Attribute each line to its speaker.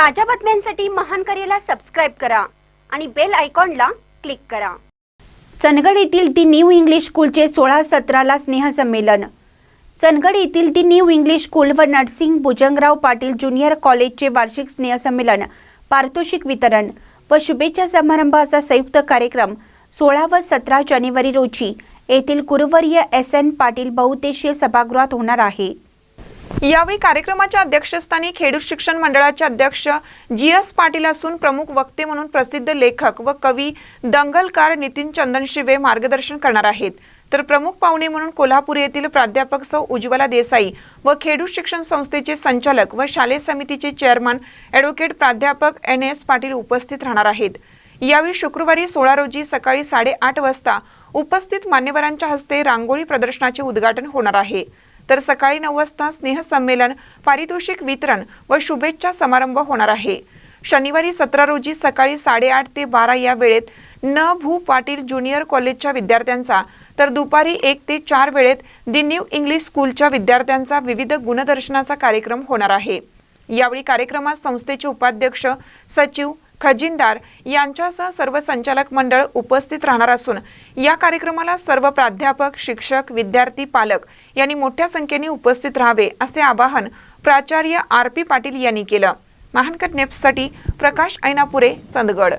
Speaker 1: ताज्या बातम्यांसाठी महान करेला सबस्क्राईब करा आणि बेल आयकॉनला क्लिक करा. चनगड येथील दी न्यू इंग्लिश स्कूलचे सोळा सतराला स्नेहसंमेलन. चनगड येथील दी न्यू इंग्लिश स्कूल व नर्सिंग भुजंगराव पाटील ज्युनियर कॉलेजचे वार्षिक स्नेहसंमेलन पारितोषिक वितरण व शुभेच्छा समारंभ असा संयुक्त कार्यक्रम सोळा व सतरा जानेवारी रोजी येथील कुरुवर्य एस एन पाटील बहुउद्देशीय सभागृहात होणार आहे.
Speaker 2: यावेळी कार्यक्रमाच्या अध्यक्षस्थानी खेडूत शिक्षण मंडळाचे अध्यक्ष जी एस पाटील असून प्रमुख वक्ते म्हणून प्रसिद्ध लेखक व कवी दंगलकार नितीन चंदन शिवे मार्गदर्शन करणार आहेत. तर प्रमुख पाहुणे म्हणून कोल्हापूर येथील प्राध्यापक सौ उज्ज्वला देसाई व खेडूत शिक्षण संस्थेचे संचालक व शालेय समितीचे चेअरमन ॲडव्होकेट प्राध्यापक एन एस पाटील उपस्थित राहणार आहेत. यावेळी शुक्रवारी सोळा रोजी सकाळी साडेआठ वाजता उपस्थित मान्यवरांच्या हस्ते रांगोळी प्रदर्शनाचे उद्घाटन होणार आहे. तर सकाळी नऊ वाजता स्नेहसंमेलन पारितोषिक वितरण व शुभेच्छा समारंभ होणार आहे. शनिवारी सतरा रोजी सकाळी साडेआठ ते बारा या वेळेत न भू पाटील ज्युनियर कॉलेजच्या विद्यार्थ्यांचा तर दुपारी एक ते चार वेळेत दि न्यू इंग्लिश स्कूलच्या विद्यार्थ्यांचा विविध गुणदर्शनाचा कार्यक्रम होणार आहे. यावेळी कार्यक्रमात संस्थेचे उपाध्यक्ष सचिव खजिनदार यांच्यासह सर्व संचालक मंडळ उपस्थित राहणार असून या कार्यक्रमाला सर्व प्राध्यापक शिक्षक विद्यार्थी पालक यांनी मोठ्या संख्येने उपस्थित राहावे असे आवाहन प्राचार्य आर पी पाटील यांनी केलं. महानकर नेप्ससाठी प्रकाश ऐनापुरे चंदगड.